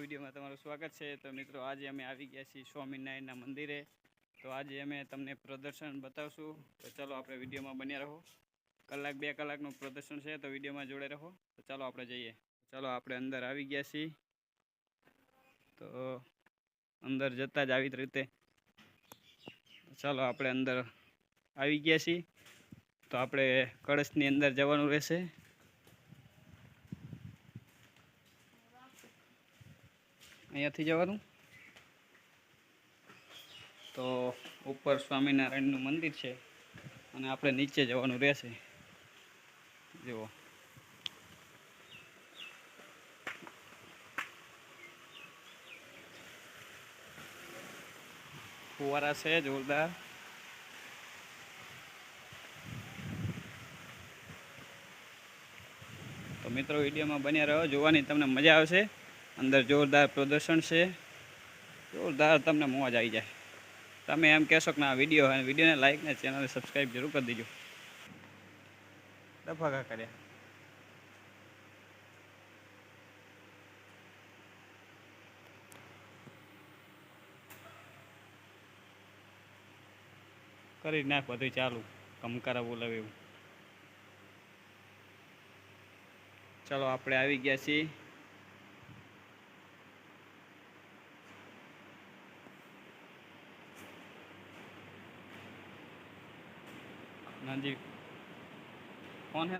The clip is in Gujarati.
વિડીયોમાં તમારું સ્વાગત છે. તો મિત્રો, આજે અમે આવી ગયા છીએ સ્વામિનારાયણના મંદિરે. તો આજે અમે તમને પ્રદર્શન બતાવશું. તો ચાલો આપણે વિડીયોમાં બન્યા રહો. કલાક, બે કલાકનું પ્રદર્શન છે, તો વિડીયોમાં જોડે રહો. તો ચાલો આપણે જઈએ. ચાલો, આપણે અંદર આવી ગયા છીએ. તો અંદર જતાં જ આવી રીતે. ચાલો, આપણે અંદર આવી ગયા છીએ. તો આપણે કળશની અંદર જવાનું રહેશે. અહીંયાથી જવાનું. તો ઉપર સ્વામિનારાયણનું મંદિર છે અને આપણે નીચે જવાનું રહેશે. જુઓ. ફુવારા છે, જોરદાર. તો મિત્રો, વિડીયોમાં બન્યા રહો, જોવાની તમને મજા આવશે. અંદર જોરદાર પ્રદર્શન છે. જોરદાર તમને મોજ આવી જાય. તમે એમ કહેશો કે ના વીડિયો હોય વિડીયોને લાઈક ને ચેનલને સબસ્ક્રાઈબ જરૂર કરી દેજો. ડફાકા કર્યા. કરી નાખ બધું ચાલુ. કમકારા બોલાવે એવું. ચલો, આપણે આવી ગયા છીએ. हाँ जी कौन है